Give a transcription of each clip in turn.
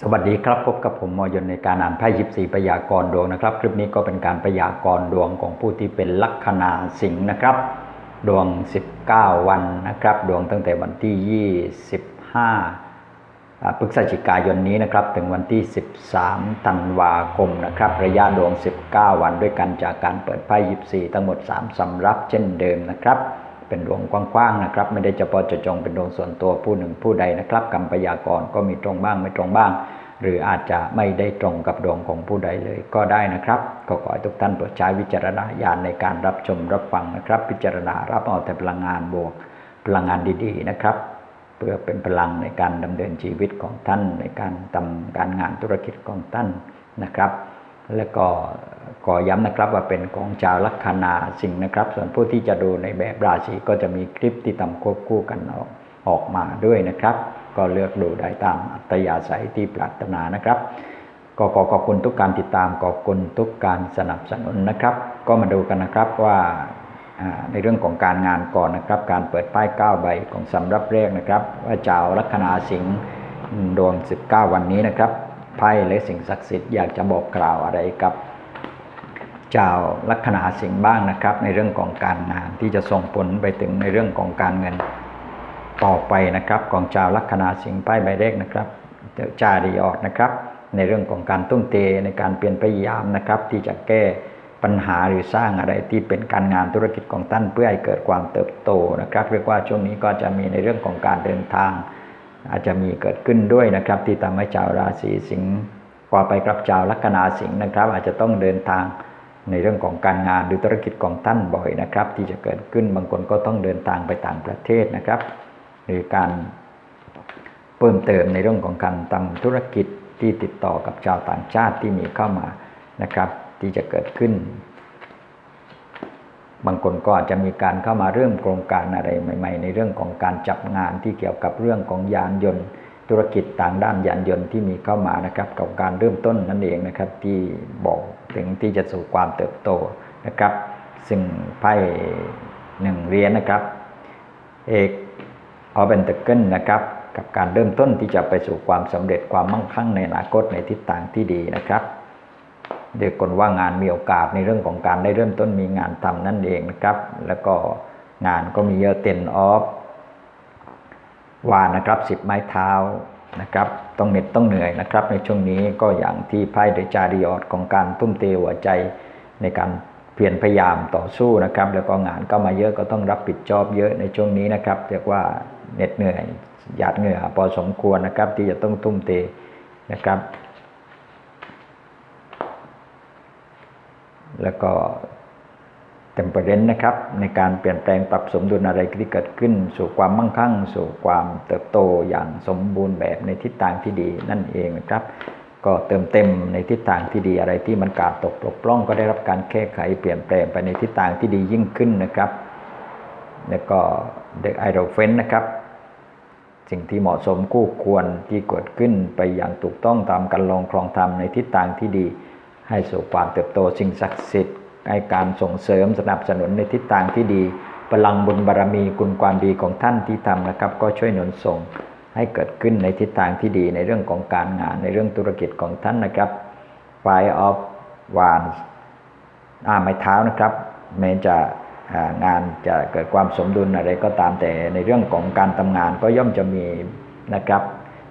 สวัสดีครับพบกับผมมอยนในการอ่านไพ่ยิปซีพยากรณ์ดวงนะครับ คลิปนี้ก็เป็นการพยากรณ์ดวงของผู้ที่เป็นลัคนาสิงห์นะครับ ดวง 19 วันนะครับ ดวงตั้งแต่วันที่ 25อ่าพฤศจิกายนนี้นะครับ ถึงวันที่ 13 ธันวาคมนะครับ ระยะดวง 19 วันด้วยกันจากการเปิดไพ่ยิปซีทั้งหมด 3สำรับเช่นเดิมนะครับ เป็นดวงกว้างๆนะครับ ไม่ได้เฉพาะเจาะจงเป็นดวงส่วนตัวผู้หนึ่งผู้ใดนะครับกรรมพยากรก็มีตรงบ้างไม่ตรงบ้าง หรืออาจจะไม่ได้ตรงกับดวงของผู้ใดเลยก็ได้นะครับก็ขอให้ทุกท่านโปรดใช้วิจารณญาณในการรับชมรับฟังนะครับ พิจารณารับเอาแต่พลังงานบวกพลังงานดีๆนะครับเพื่อเป็นพลังในการดำเนินชีวิตของท่านในการทำการงานธุรกิจของท่านนะครับ และก็ ขอย้ำนะครับว่าเป็นของชาวลัคนาสิงห์นะครับ ส่วนผู้ที่จะดูในแบบราศีก็จะมีคลิปที่ทำควบคู่กันออกออกมาด้วยนะครับ ก็เลือกดูได้ตามอัตยาศัยที่ปรารถนานะครับ ก็ขอขอบคุณทุกการติดตามขอบคุณทุกการสนับสนุนนะครับ ก็มาดูกันนะครับว่าในเรื่องของการงานก่อนนะครับ การเปิดป้าย9ใบของสำรับแรกนะครับ ว่าชาวลัคนาสิงห์ดวง 19 วันนี้นะครับไพ่และสิ่งศักดิ์สิทธิ์อยากจะบอกกล่าวอะไรกับ ชาวลัคนาสิงห์บ้างนะครับ ในเรื่องของการงานที่จะส่งผลไปถึงในเรื่องของการเงินต่อไปนะครับ ของชาวลัคนาสิงห์ป้ายใบแรกนะครับเดอะจารีออดนะครับ ในเรื่องของการตุ้มเตในการเปลี่ยนพยายามนะครับ ที่จะแก้ปัญหาหรือสร้างอะไรที่เป็นการงานธุรกิจของท่านเพื่อให้เกิดความเติบโตนะครับเรียกว่าช่วงนี้ก็จะมีในเรื่องของการเดินทาง อาจจะมีเกิดขึ้นด้วยนะครับ ที่ทำให้ชาวราศีสิงห์กว่าไปกับชาวลัคนาสิงห์นะครับ อาจจะต้องเดินทาง ในเรื่องของการงานหรือธุรกิจของท่านบ่อยนะครับ ที่จะเกิดขึ้นบางคนก็ต้องเดินทางไปต่างประเทศนะครับ หรือการเพิ่มเติมในเรื่องของการทำธุรกิจที่ติดต่อกับชาวต่างชาติที่มีเข้ามานะครับ ที่จะเกิดขึ้น บางคนก็อาจจะมีการเข้ามาเริ่มโครงการอะไรใหม่ ๆ ในเรื่องของการจับงานที่เกี่ยวกับเรื่องของยานยนต์ธุรกิจต่างด้านยานยนต์ที่มีเข้ามานะครับ กับการเริ่มต้นนั่นเองนะครับที่บอก ถึงที่จะสู่ความเติบโตนะครับ ซึ่งไพ่หนึ่งเหรียญนะครับเอกออเบนเตเกิลนะครับ กับการเริ่มต้นที่จะไปสู่ความสำเร็จความมั่งคั่งในอนาคตในทิศทางที่ดีนะครับเด็กคนว่างานมีโอกาสในเรื่องของการได้เริ่มต้นมีงานทำนั่นเองนะครับ แล้วก็งานก็มีเยอะเต็นออฟวานนะครับสิบไม้เท้า นะครับต้องเหน็ดต้องเหนื่อยนะครับ ในช่วงนี้ก็อย่างที่ไพ่เดจาริออดของการทุ่มเทหัวใจในการเพียรพยายามต่อสู้นะครับ แล้วก็งานก็มาเยอะก็ต้องรับผิดชอบเยอะในช่วงนี้นะครับเรียกว่าเหน็ดเหนื่อยหยาดเหงื่อพอสมควรนะครับ ที่จะต้องทุ่มเทนะครับ แล้วก็ เต็มประเด็นนะครับในการเปลี่ยนแปลงปรับสมดุลอะไรที่เกิดขึ้น สู่ความมั่งคั่ง สู่ความเติบโตอย่างสมบูรณ์แบบในทิศทางที่ดีนั่นเองนะครับ ก็เติมเต็มในทิศทางที่ดีอะไรที่มันขาดตกปลกปล้องก็ได้รับการแก้ไขเปลี่ยนแปลงไปในทิศทางที่ดียิ่งขึ้นนะครับ แล้วก็เด็กไอโรเฟนนะครับสิ่งที่เหมาะสมคู่ควรที่เกิดขึ้นไปอย่างถูกต้องตามการลงครองธรรมในทิศทางที่ดี ให้สู่ความเติบโตสิ่งศักดิ์สิทธิ์ ให้การส่งเสริมสนับสนุนในทิศทางที่ดีพลังบุญบารรมีคุณความดีของท่านที่ทำนะครับ ก็ช่วยหนุนส่งให้เกิดขึ้นในทิศทางที่ดีในเรื่องของการงานในเรื่องธุรกิจของท่านนะครับ Five of Wands อ่าไม้เท้านะครับแม้จะงานจะเกิดความสมดุลอะไรก็ตามแต่ในเรื่องของการทำงานก็ย่อมจะมีนะครับ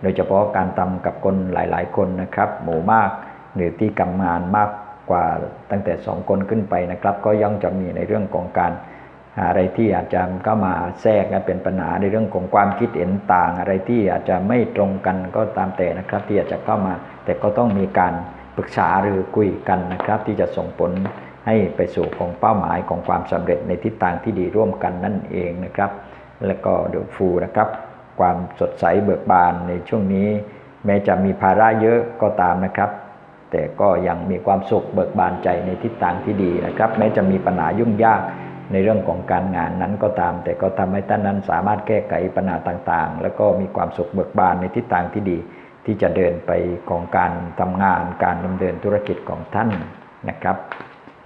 โดยเฉพาะการทำกับคนหลาย ๆ คนนะครับ หมู่มากหรือที่กำงานมาก กว่าตั้งแต่สองคนขึ้นไปนะครับ ก็ย่อมจะมีในเรื่องของการอะไรที่อาจจะเข้ามาแทรกและเป็นปัญหาในเรื่องของความคิดเห็นต่าง อะไรที่อาจจะไม่ตรงกันก็ตามแต่นะครับ ที่อาจจะเข้ามา แต่ก็ต้องมีการปรึกษาหรือคุยกันนะครับ ที่จะส่งผลให้ไปสู่ของเป้าหมายของความสำเร็จในทิศทางที่ดีร่วมกันนั่นเองนะครับ แล้วก็เดอะฟูนะครับ ความสดใสเบิกบานในช่วงนี้ แม้จะมีภาระเยอะก็ตามนะครับ แต่ก็ยังมีความสุขเบิกบานใจในทิศทางที่ดีนะครับ แม้จะมีปัญหายุ่งยากในเรื่องของการงานนั้นก็ตาม แต่ก็ทำให้ท่านนั้นสามารถแก้ไขปัญหาต่างๆ แล้วก็มีความสุขเบิกบานในทิศทางที่ดี ที่จะเดินไปของการทำงาน การดำเนินธุรกิจของท่านนะครับ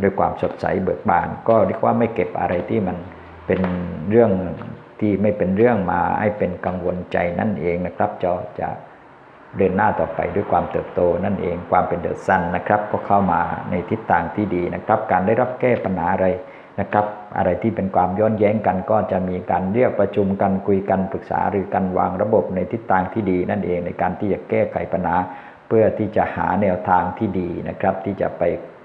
ด้วยความสดใสเบิกบาน ก็เรียกว่าไม่เก็บอะไรที่มันเป็นเรื่องที่ไม่เป็นเรื่องมาให้เป็นกังวลใจนั่นเองนะครับจะจะ เดินหน้าต่อไปด้วยความเติบโตนั่นเองความเป็นเดอะซันนะครับ ก็เข้ามาในทิศทางที่ดีนะครับ การได้รับแก้ปัญหาอะไรนะครับ อะไรที่เป็นความย้อนแย้งกันก็จะมีการเรียกประชุมกันคุยกันปรึกษาหรือการวางระบบในทิศทางที่ดี นั่นเองในการที่จะแก้ไขปัญหา เพื่อที่จะหาแนวทางที่ดีนะครับ ที่จะไป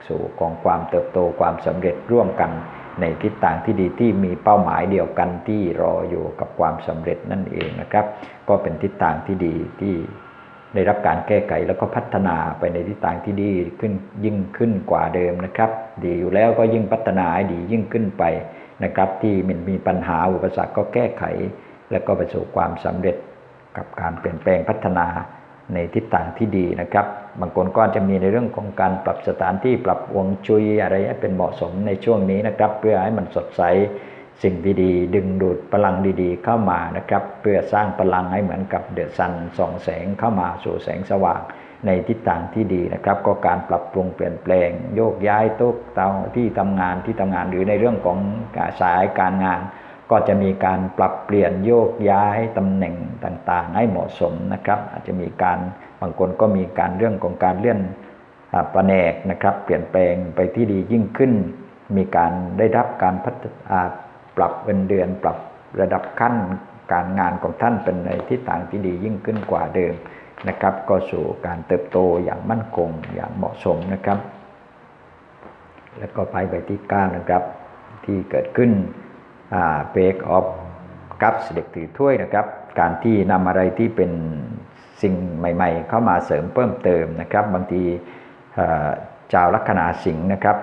สู่ของความเติบโตความสำเร็จร่วมกันในทิศทางที่ดีที่มีเป้าหมายเดียวกันที่รออยู่กับความสำเร็จนั่นเองนะครับ ก็เป็นทิศทางที่ดีที่ ได้รับการแก้ไขแล้วก็พัฒนาไปในทิศทางที่ดีขึ้นยิ่งขึ้นกว่าเดิมนะครับ ดีอยู่แล้วก็ยิ่งพัฒนาให้ดียิ่งขึ้นไปนะครับ ที่มันมีปัญหาอุปสรรคก็แก้ไข แล้วก็ไปสู่ความสำเร็จกับการเปลี่ยนแปลงพัฒนาในทิศทางที่ดีนะครับ บางคนก็จะมีในเรื่องของการปรับสถานที่ปรับวงจุยอะไรให้เป็นเหมาะสมในช่วงนี้นะครับ เพื่อให้มันสดใส สิ่งดีๆ ดึงดูดพลังดีๆ เข้ามานะครับ เพื่อสร้างพลังให้เหมือนกับเดือะซันส่องแสงเข้ามาสู่แสงสว่างในทิศทางที่ดีนะครับ ก็การปรับปรุงเปลี่ยนแปลง โยกย้ายโต๊ะเตาที่ทำงานที่ทำงานหรือในเรื่องของสายการงาน ก็จะมีการปรับเปลี่ยนโยกย้ายตำแหน่งต่างๆ ให้เหมาะสมนะครับ อาจจะมีการบางคนก็มีการเรื่องของการเลื่อนอ่าแผนกนะครับ เปลี่ยนแปลงไปที่ดียิ่งขึ้น มีการได้รับการพัฒอ่า ปรับเงินเดือนปรับระดับขั้นการงานของท่านเป็นในทิศทางที่ดียิ่งขึ้นกว่าเดิมนะครับ ก็สู่การเติบโตอย่างมั่นคงอย่างเหมาะสมนะครับ แล้วก็ไปไปที่ 9 นะครับ ที่เกิดขึ้นเบรกออฟกับเด็กถือถ้วยนะครับ การที่นำอะไรที่เป็นสิ่งใหม่ ๆ เข้ามาเสริมเพิ่มเติมนะครับ บางทีเอ่อชาวลัคนาสิงห์นะครับ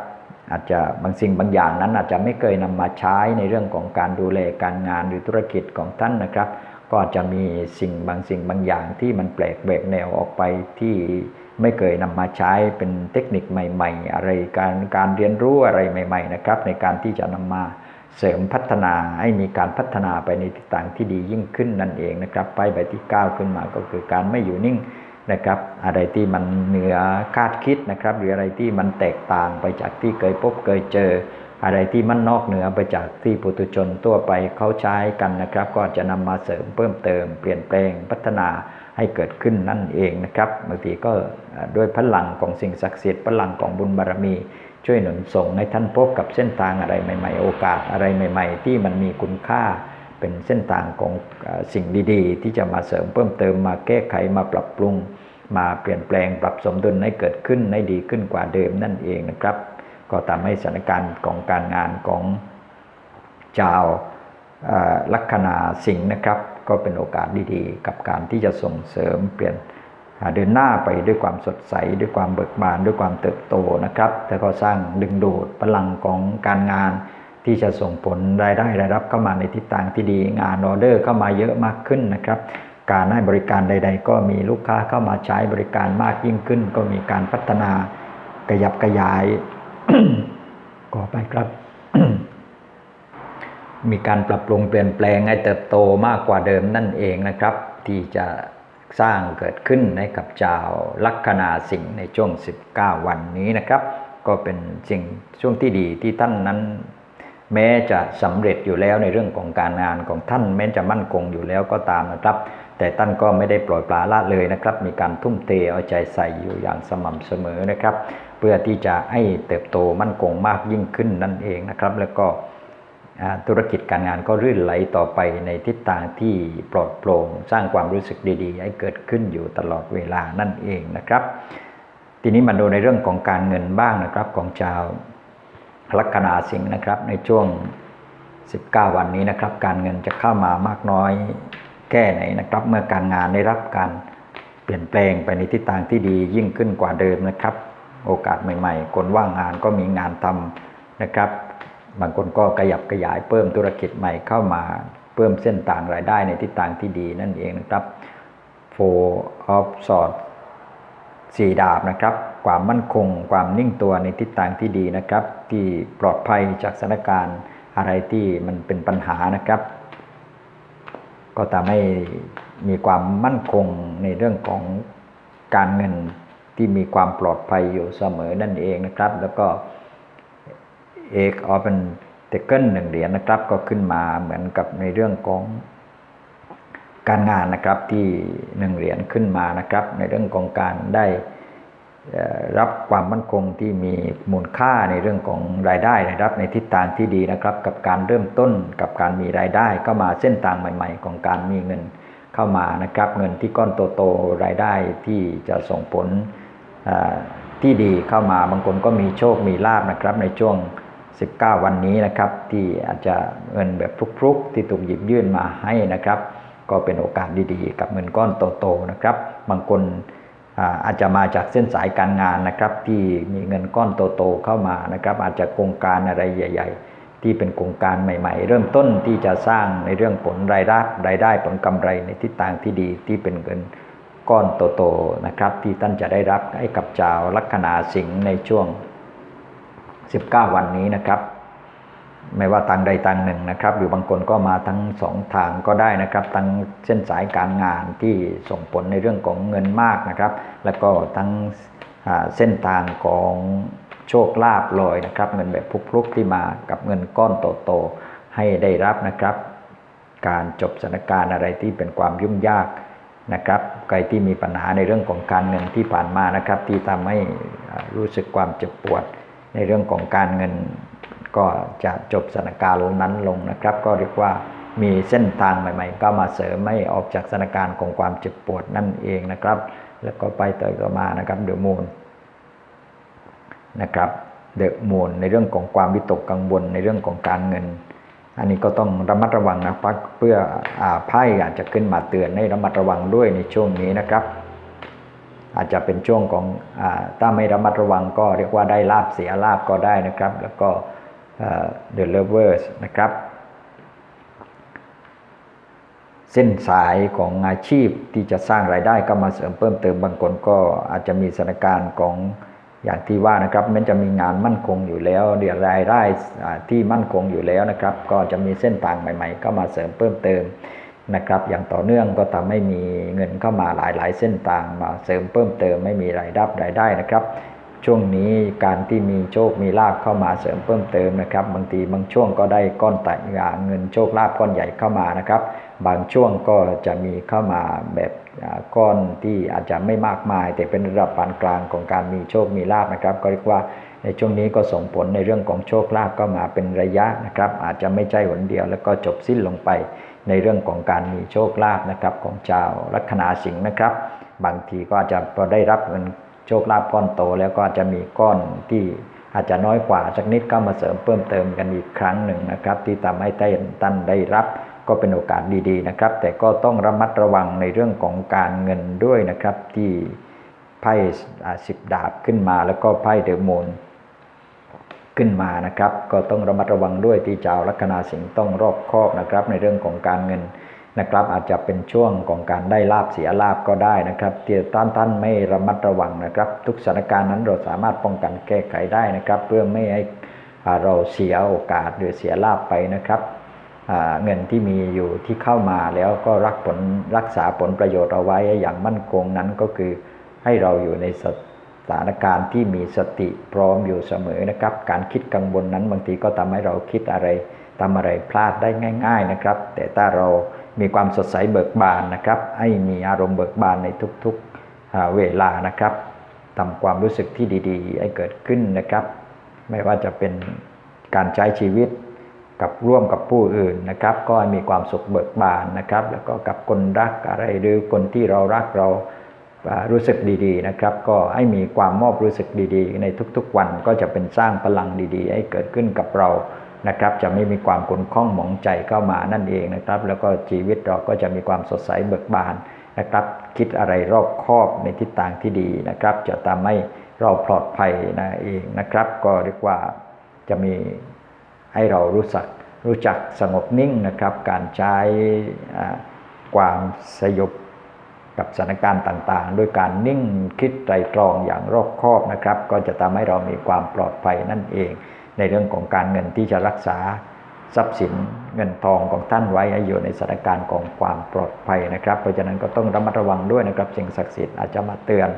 อาจจะบางสิ่งบางอย่างนั้นอาจจะไม่เคยนำมาใช้ในเรื่องของการดูแลการงานหรือธุรกิจของท่านนะครับ ก็อาจจะมีสิ่งบางสิ่งบางอย่างที่มันแปลกแหวกแนวออกไปที่ไม่เคยนำมาใช้เป็นเทคนิคใหม่ ๆ อะไรการการเรียนรู้อะไรใหม่ ๆ นะครับ ในการที่จะนำมาเสริมพัฒนาให้มีการพัฒนาไปในทิศทางที่ดียิ่งขึ้นนั่นเองนะครับ ไปใบที่ 9 ขึ้นมาก็คือการไม่อยู่นิ่ง นะครับ อะไรที่มันเหนือคาดคิดนะครับ หรืออะไรที่มันแตกต่างไปจากที่เคยพบเคยเจอ อะไรที่มันนอกเหนือไปจากที่ปุถุชนทั่วไปเขาใช้กันนะครับ ก็จะนำมาเสริมเพิ่มเติม เปลี่ยนแปลงพัฒนาให้เกิดขึ้นนั่นเองนะครับบางทีก็ด้วยพลังของสิ่งศักดิ์สิทธิ์พลังของบุญบารมีช่วยหนุนส่งให้ท่านพบกับเส้นทางอะไรใหม่ ๆ โอกาสอะไรใหม่ ๆ ที่มันมีคุณค่า เป็นเส้นทางของสิ่งดีๆ ที่จะมาเสริมเพิ่มเติมมาแก้ไขมาปรับปรุง มาเปลี่ยนแปลงปรับสมดุลให้เกิดขึ้นให้ดีขึ้นกว่าเดิมนั่นเองนะครับ ก็ทำให้สถานการณ์ของการงานของชาวเอ่อลัคนาสิงห์นะครับ ก็เป็นโอกาสดีๆ กับการที่จะส่งเสริมเปลี่ยนเดินหน้าไปด้วยความสดใส ด้วยความเบิกบาน ด้วยความเติบโตนะครับ แล้วก็สร้างดึงดูดพลังของการงาน ที่จะส่งผลรายได้รายรับเข้ามาในทิศทางที่ดีงานออเดอร์เข้ามาเยอะมากขึ้นนะครับ การให้บริการใด ๆ ก็มีลูกค้าเข้ามาใช้บริการมากยิ่งขึ้น ก็มีการพัฒนากระยับกระยายก่อไปครับ มีการปรับปรุงเปลี่ยนแปลงให้เติบโตมากกว่าเดิมนั่นเองนะครับ ที่จะสร้างเกิดขึ้นให้กับชาวลัคนาสิงห์ในช่วง 19 วันนี้นะครับ ก็เป็นสิ่งช่วงที่ดีที่ท่านนั้น แม้จะสำเร็จอยู่แล้วในเรื่องของการงานของท่าน แม้จะมั่นคงอยู่แล้วก็ตามนะครับ แต่ท่านก็ไม่ได้ปล่อยปละละเลยนะครับ มีการทุ่มเทเอาใจใส่อยู่อย่างสม่ำเสมอนะครับ เพื่อที่จะให้เติบโตมั่นคงมากยิ่งขึ้นนั่นเองนะครับ แล้วก็ธุรกิจการงานก็รื่นไหลต่อไปในทิศทางที่ปลอดโปร่งสร้างความรู้สึกดีๆ ให้เกิดขึ้นอยู่ตลอดเวลานั่นเองนะครับ ทีนี้มาดูในเรื่องของการเงินบ้างนะครับของชาว ลัคนาสิงห์นะครับ ในช่วง 19 วันนี้นะครับ การเงินจะเข้ามามากน้อยแค่ไหนนะครับ เมื่อการงานได้รับการเปลี่ยนแปลงไปในทิศทางที่ดียิ่งขึ้นกว่าเดิมนะครับ โอกาสใหม่ๆ คนว่างงานก็มีงานทำนะครับ บางคนก็ขยับขยายเพิ่มธุรกิจใหม่เข้ามาเพิ่มเส้นทางรายได้ในทิศทางที่ดีนั่นเองนะครับ Four of Swords สี่ดาบนะครับ ความมั่นคง ความนิ่งตัวในทิศทางที่ดีนะครับ ที่ปลอดภัยจากสถานการณ์อะไรที่มันเป็นปัญหานะครับ ก็ทำให้มีความมั่นคงในเรื่องของการเงินที่มีความปลอดภัยอยู่เสมอนั่นเองนะครับ แล้วก็เอกออเป็นเทเกิลหนึ่งเหรียญนะครับ ก็ขึ้นมาเหมือนกับในเรื่องของการงานนะครับที่หนึ่งเหรียญขึ้นมานะครับ ในเรื่องของการได้ รับความมั่นคงที่มีมูลค่าในเรื่องของรายได้นะครับในทิศทางที่ดีนะครับ กับการเริ่มต้นกับการมีรายได้ก็มาเส้นทางใหม่ ๆ ของการมีเงินเข้ามานะครับเงินที่ก้อนโตๆรายได้ที่จะส่งผลที่ดีเข้ามาบางคนก็มีโชคมีลาบนะครับในช่วง 19 วันนี้นะครับที่อาจจะเงินแบบฟลุกๆ ที่ถูกหยิบยื่นมาให้นะครับ ก็เป็นโอกาสดีๆ กับเงินก้อนโตๆนะครับ บางคน อาจจะมาจากเส้นสายการงานนะครับ ที่มีเงินก้อนโตๆเข้ามานะครับ อาจจะโครงการอะไรใหญ่ ๆ ที่เป็นโครงการใหม่ ๆ เริ่มต้นที่จะสร้างในเรื่องผลรายได้รายได้ผลกำไรในทิศทางที่ดีที่เป็นเงินก้อนโตๆนะครับ ที่ท่านจะได้รับให้กับชาวลัคนาสิงห์ในช่วง 19 วันนี้นะครับ ไม่ว่าทางใดทางหนึ่งนะครับ หรือบางคนก็มาทั้งสองทางก็ได้นะครับ ทั้งเส้นสายการงานที่ส่งผลในเรื่องของเงินมากนะครับ แล้วก็ทั้งเส้นทางของโชคลาภลอยนะครับ เงินแบบพลุกๆที่มากับเงินก้อนโตๆให้ได้รับนะครับ การจบสถานการณ์อะไรที่เป็นความยุ่งยากนะครับใครที่มีปัญหาในเรื่องของการเงินที่ผ่านมานะครับ ที่ทำให้รู้สึกความเจ็บปวดในเรื่องของการเงิน ก็จะจบสถานการณ์นั้นลงนะครับ ก็เรียกว่ามีเส้นทางใหม่ ๆ ก็มาเสริมไม่ออกจากสถานการณ์ของความเจ็บปวดนั่นเองนะครับ แล้วก็ไปต่อก็มานะครับเดอะมูนนะครับเดอะมูนในเรื่องของความวิตกกังวลในเรื่องของการเงิน อันนี้ก็ต้องระมัดระวังนะครับเพื่ออไพ่อาจจะขึ้นมาเตือนให้ระมัดระวังด้วยในช่วงนี้นะครับ อาจจะเป็นช่วงของอถ้าไม่ระมัดระวังก็เรียกว่าได้ลาบเสียลาบก็ได้นะครับ แล้วก็ The Lovers นะครับเส้นสายของอาชีพที่จะสร้างรายได้ก็มาเสริมเพิ่มเติมบางคนก็อาจจะมีสถานการณ์ของอย่างที่ว่านะครับมันจะมีงานมั่นคงอยู่แล้วเดี๋ยวรายได้ที่มั่นคงอยู่แล้วนะครับ ก็จะมีเส้นทางใหม่ ๆ ก็มาเสริมเพิ่มเติมนะครับ อย่างต่อเนื่องก็ทำให้มีเงินเข้ามาหลายๆ เส้นทางมาเสริมเพิ่มเติมไม่มีรายรับรายได้นะครับ ช่วงนี้การที่มีโชคมีลาบเข้ามาเสริมเพิ่มเติมนะครับ บางทีบางช่วงก็ได้ก้อนแต่งาเงินโชคลาบก้อนใหญ่เข้ามานะครับ บางช่วงก็จะมีเข้ามาแบบก้อนที่อาจจะไม่มากมาย แต่เป็นระดับปานกลางของการมีโชคมีลาบนะครับ ก็เรียกว่าในช่วงนี้ก็ส่งผลในเรื่องของโชคลาภก็มาเป็นระยะนะครับ อาจจะไม่ใช่หนเดียวแล้วก็จบสิ้นลงไปในเรื่องของการมีโชคลาภนะครับของชาวลัคนาสิงห์นะครับ บางทีก็อาจจะพอได้รับเงิน โชคลาภก้อนโตแล้วก็จะมีก้อนที่อาจจะน้อยกว่าสักนิดก็มาเสริมเพิ่มเติมกันอีกครั้งหนึ่งนะครับ ที่ทำให้ท่านได้รับก็เป็นโอกาสดีๆนะครับ แต่ก็ต้องระมัดระวังในเรื่องของการเงินด้วยนะครับ ที่ไพ่สิบดาบขึ้นมาแล้วก็ไพ่เดอะมูนขึ้นมานะครับ ก็ต้องระมัดระวังด้วยที่เจ้าลัคนาสิงห์ต้องรอบคอบนะครับ ในเรื่องของการเงิน นะครับอาจจะเป็นช่วงของการได้ลาบเสียลาบก็ได้นะครับที่ท่านท่านไม่ระมัดระวังนะครับ ทุกสถานการณ์นั้นเราสามารถป้องกันแก้ไขได้นะครับ เพื่อไม่ให้เราเสียโอกาสหรือเสียลาบไปนะครับเงินที่มีอยู่ที่เข้ามาแล้วก็รักผลรักษาผลประโยชน์เอาไว้อย่างมั่นคงนั้นก็คือให้เราอยู่ในสถานการณ์ที่มีสติพร้อมอยู่เสมอนะครับ การคิดกังวลนั้นบางทีก็ทำให้เราคิดอะไรทำอะไรพลาดได้ง่าย ๆนะครับ แต่ถ้าเรา มีความสดใสเบิกบานนะครับ ให้มีอารมณ์เบิกบานในทุกๆเวลานะครับทำความรู้สึกที่ดีๆ ให้เกิดขึ้นนะครับ ไม่ว่าจะเป็นการใช้ชีวิตกับร่วมกับผู้อื่นนะครับ ก็มีความสุขเบิกบานนะครับ แล้วก็กับคนรักอะไรหรือคนที่เรารักเรารู้สึกดีๆนะครับ ก็ให้มีความมอบรู้สึกดีๆ ในทุกๆวันก็จะเป็นสร้างพลังดีๆ ให้เกิดขึ้นกับเรา นะครับจะไม่มีความขุ่นข้องหมองใจเข้ามานั่นเองนะครับ แล้วก็ชีวิตเราก็จะมีความสดใสเบิกบานนะครับ คิดอะไรรอบคอบในทิศทางที่ดีนะครับ จะทำให้เราปลอดภัยนะเองนะครับ ก็เรียกว่าจะมีให้เรารู้สักรู้จักสงบนิ่งนะครับ การใช้ความสยบกับสถานการณ์ต่างๆ ด้วยการนิ่งคิดไตรตรองอย่างรอบคอบนะครับ ก็จะทำให้เรามีความปลอดภัยนั่นเอง ในเรื่องของการเงินที่จะรักษาทรัพย์สินเงินทองของท่านไว้ให้อยู่ในสถานการณ์ของความปลอดภัยนะครับ เพราะฉะนั้นก็ต้องระมัดระวังด้วยนะครับ สิ่งศักดิ์สิทธิ์อาจจะมาเตือน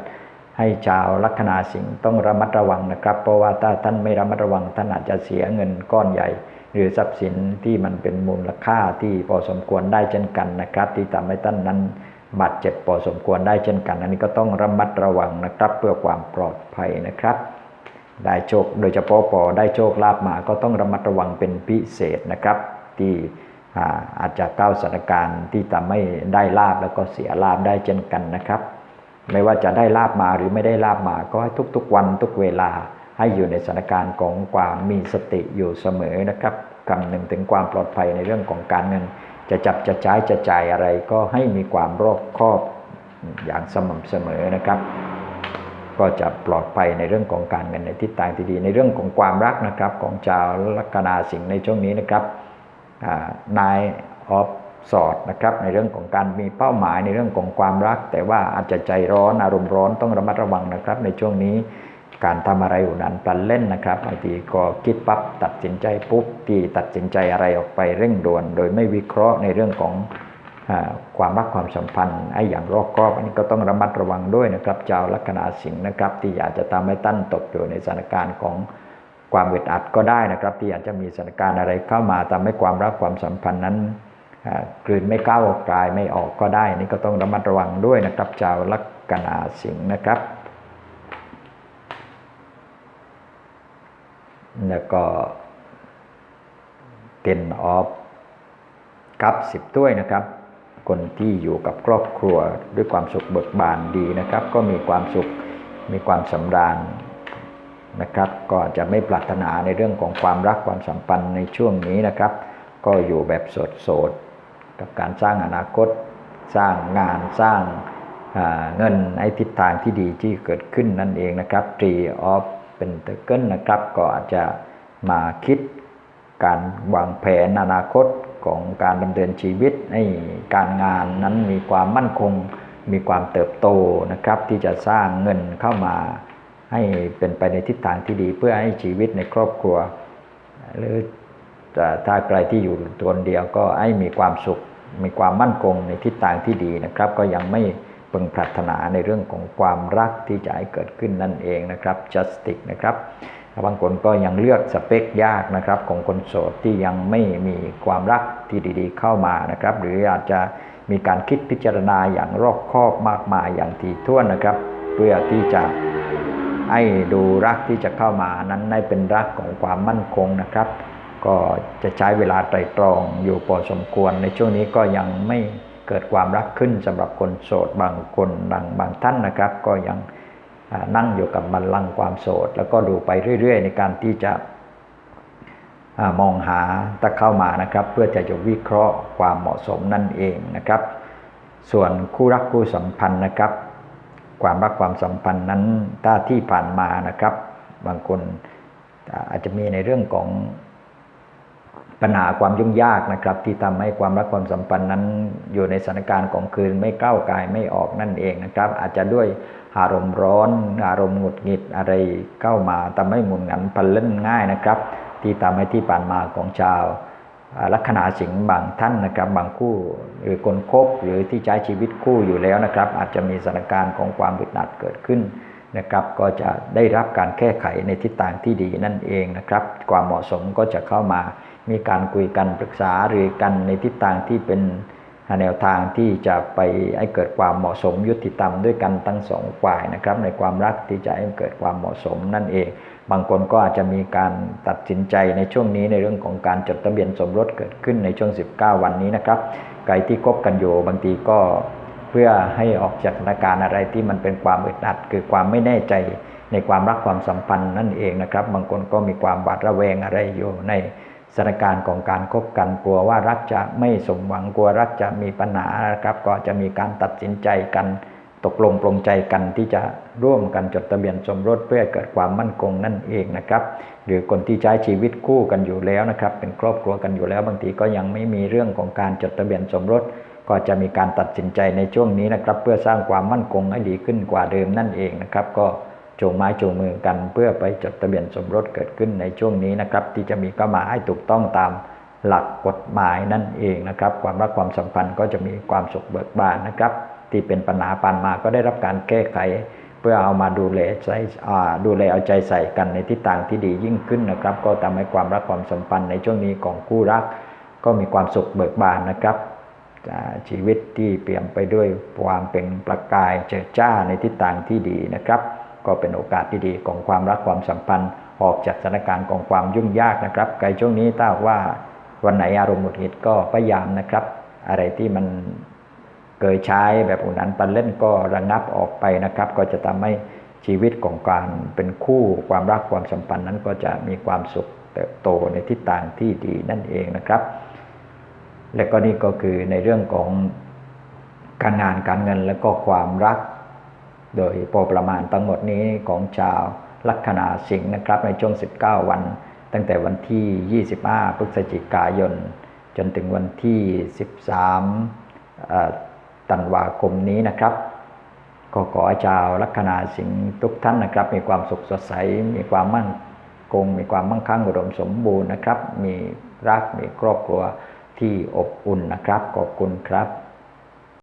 ให้ชาวลัคนาสิงห์ต้องระมัดระวังนะครับ เพราะว่าถ้าท่านไม่ระมัดระวังท่านอาจจะเสียเงินก้อนใหญ่ หรือทรัพย์สินที่มันเป็นมูลค่าที่พอสมควรได้เช่นกันนะครับ ที่ทำให้ท่านนั้นบาดเจ็บพอสมควรได้เช่นกัน อันนี้ก็ต้องระมัดระวังนะครับ เพื่อความปลอดภัยนะครับ ได้โชค โดยเฉพาะพอได้โชคลาภมาก็ต้องระมัดระวังเป็นพิเศษนะครับ ที่อาจจะก้าวสถานการณ์ที่ทำให้ได้ลาบแล้วก็เสียลาบได้เช่นกันนะครับ ไม่ว่าจะได้ลาบมาหรือไม่ได้ลาบมาก็ให้ทุกๆวันทุกเวลาให้อยู่ในสถานการณ์ของความมีสติอยู่เสมอนะครับคำหนึ่งถึงความปลอดภัยในเรื่องของการเงิน จะจับจะใช้จะจ่ายอะไรก็ให้มีความรอบคอบอย่างสม่ำเสมอนะครับ ก็จะปลอดภัยในเรื่องของการเงินในทิศทางที่ดี ในเรื่องของความรักนะครับของชาวลัคนาสิงห์ในช่วงนี้นะครับนายออฟสอดนะครับในเรื่องของการมีเป้าหมายในเรื่องของความรัก แต่ว่าอาจจะใจร้อนอารมณ์ร้อนต้องระมัดระวังนะครับ ในช่วงนี้การทำอะไรอยู่นั้นปลันเล่นนะครับบางทีก็คิดปั๊บตัดสินใจปุ๊บที่ตัดสินใจอะไรออกไปเร่งด่วน โดยไม่วิเคราะห์ในเรื่องของ ความรักความสัมพันธ์ไอ้อย่างรอบคอบอันนี้ก็ต้องระมัดระวังด้วยนะครับเจ้าลัคนาสิงห์นะครับ ที่อยากจะทำให้ตั้นตกอยู่ในสถานการณ์ของความอึดอัดก็ได้นะครับ ที่อาจจะมีสถานการณ์อะไรเข้ามาทำให้ความรักความสัมพันธ์นั้นกลืนไม่ก้าวกลายไม่ออกก็ได้นี่ก็ต้องระมัดระวังด้วยนะครับชาวลัคนาสิงห์นะครับ แล้วก็เต็นออฟกับสิบถ้วยนะครับ คนที่อยู่กับครอบครัวด้วยความสุขเบิกบานดีนะครับ ก็มีความสุขมีความสำราญนะครับ ก็จะไม่ปรารถนาในเรื่องของความรักความสัมพันธ์ในช่วงนี้นะครับ ก็อยู่แบบโสดๆกับการสร้างอนาคต สร้างงานสร้างเงินในทิศทางที่ดีที่เกิดขึ้นนั่นเองนะครับทรีออฟเป็นเตเกิลนะครับ ก็อาจจะมาคิดการวางแผนอนาคต ของการดำเนินชีวิตให้การงานนั้นมีความมั่นคง มีความเติบโตนะครับ ที่จะสร้างเงินเข้ามาให้เป็นไปในทิศทางที่ดีเพื่อให้ชีวิตในครอบครัว หรือถ้าใครที่อยู่ตัวเดียวก็ให้มีความสุข มีความมั่นคงในทิศทางที่ดีนะครับ ก็ยังไม่พึงปรารถนาในเรื่องของความรักที่จะให้เกิดขึ้นนั่นเองนะครับ justice นะครับ บางคนก็ยังเลือกสเปคยากนะครับของคนโสดที่ยังไม่มีความรักที่ดีๆ เข้ามานะครับ หรืออาจจะมีการคิดพิจารณาอย่างรอบคอบมากมายอย่างถี่ถ้วนนะครับ เพื่อที่จะให้ดูรักที่จะเข้ามานั้นได้เป็นรักของความมั่นคงนะครับ ก็จะใช้เวลาไตรตรองอยู่พอสมควร ในช่วงนี้ก็ยังไม่เกิดความรักขึ้นสำหรับคนโสดบางคนบางบางท่านนะครับ ก็ยัง นั่งอยู่กับบัลลังก์ความโสด แล้วก็ดูไปเรื่อย ๆ ในการที่จะมองหาตะเข้ามานะครับ เพื่อจะจะวิเคราะห์ความเหมาะสมนั่นเองนะครับ ส่วนคู่รักคู่สัมพันธ์นะครับ ความรักความสัมพันธ์นั้นถ้าที่ผ่านมานะครับ บางคนอาจจะมีในเรื่องของ ปัญหาความยุ่งยากนะครับ ที่ทำให้ความรักความสัมพันธ์นั้นอยู่ในสถานการณ์ของคืนไม่ก้าวกายไม่ออกนั่นเองนะครับ อาจจะด้วยอารมณ์ร้อน อารมณ์หงุดหงิดอะไรเข้ามาทำให้หมุนหงันพันเล่นง่ายนะครับ ที่ทำให้ที่ผ่านมาของชาวลัคนาสิงห์บางท่านนะครับ บางคู่หรือคนคบหรือที่ใช้ชีวิตคู่อยู่แล้วนะครับ อาจจะมีสถานการณ์ของความบึดหนัดเกิดขึ้นนะครับ ก็จะได้รับการแก้ไขในทิศทางที่ดีนั่นเองนะครับ ความเหมาะสมก็จะเข้ามา มีการคุยกันปรึกษาหรือกันในทิศทางที่เป็นแนวทางที่จะไปให้เกิดความเหมาะสมยุติธรรมด้วยกันทั้งสองฝ่ายนะครับ ในความรักที่จะให้เกิดความเหมาะสมนั่นเอง บางคนก็อาจจะมีการตัดสินใจในช่วงนี้ในเรื่องของการจดทะเบียนสมรสเกิดขึ้นในช่วง 19 วันนี้นะครับใครที่คบกันอยู่บางทีก็เพื่อให้ออกจากสถานการณ์อะไรที่มันเป็นความอึดอัด คือความไม่แน่ใจในความรักความสัมพันธ์นั่นเองนะครับ บางคนก็มีความบาดระแวงอะไรอยู่ใน สถานการณ์ของการคบกันกลัวว่ารักจะไม่สมหวังกลัวรักจะมีปัญหานะครับ ก็จะมีการตัดสินใจกันตกลงปรงใจกันที่จะร่วมกันจดทะเบียนสมรสเพื่อเกิดความมั่นคงนั่นเองนะครับ หรือคนที่ใช้ชีวิตคู่กันอยู่แล้วนะครับ เป็นครอบครัวกันอยู่แล้ว บางทีก็ยังไม่มีเรื่องของการจดทะเบียนสมรส ก็จะมีการตัดสินใจในช่วงนี้นะครับ เพื่อสร้างความมั่นคงให้ดีขึ้นกว่าเดิมนั่นเองนะครับ ก็ จูงไม้จูงมือกัน เพื่อไปจดทะเบียนสมรสเกิดขึ้นในช่วงนี้นะครับ ที่จะมีก็มาให้ถูกต้องตามหลักกฎหมายนั่นเองนะครับ ความรักความสัมพันธ์ก็จะมีความสุขเบิกบานนะครับ ที่เป็นปัญหาปานมาก็ได้รับการแก้ไข เพื่อเอามาดูแลใจดูแลเอาใจใส่กันในทิศทางที่ดียิ่งขึ้นนะครับ ก็ทำให้ความรักความสัมพันธ์ในช่วงนี้ของคู่รัก ก็มีความสุขเบิกบานนะครับชีวิตที่เปลี่ยนไปด้วยความเป็นประกายเจิดจ้าในทิศทางที่ดีนะครับ ก็เป็นโอกาสที่ดีของความรักความสัมพันธ์ ออกจากสถานการณ์ของความยุ่งยากนะครับใครช่วงนี้ถ้าว่าวันไหนอารมณ์หงุดหงิดก็พยายามนะครับ อะไรที่มันเกยใช้แบบอุนันปันเล่นก็ระงับออกไปนะครับ ก็จะทำให้ชีวิตของการเป็นคู่ความรักความสัมพันธ์นั้นก็จะมีความสุขเติบโตในทิศทางที่ดีนั่นเองนะครับ และก็นี่ก็คือในเรื่องของการงานการเงินและก็ความรัก โดยพอประมาณทั้งหมดนี้ของชาวลัคนาสิงห์นะครับในช่วง 19 วัน ตั้งแต่วันที่ 25 พฤศจิกายน จนถึงวันที่ 13ธันวาคมนี้นะครับก็ขอชาวลัคนาสิงห์ทุกท่านนะครับ มีความสุขสดใส มีความมั่นคง มีความมั่งคั่งอุดมสมบูรณ์นะครับ มีรักมีครอบครัวที่อบอุ่นนะครับขอบคุณครับ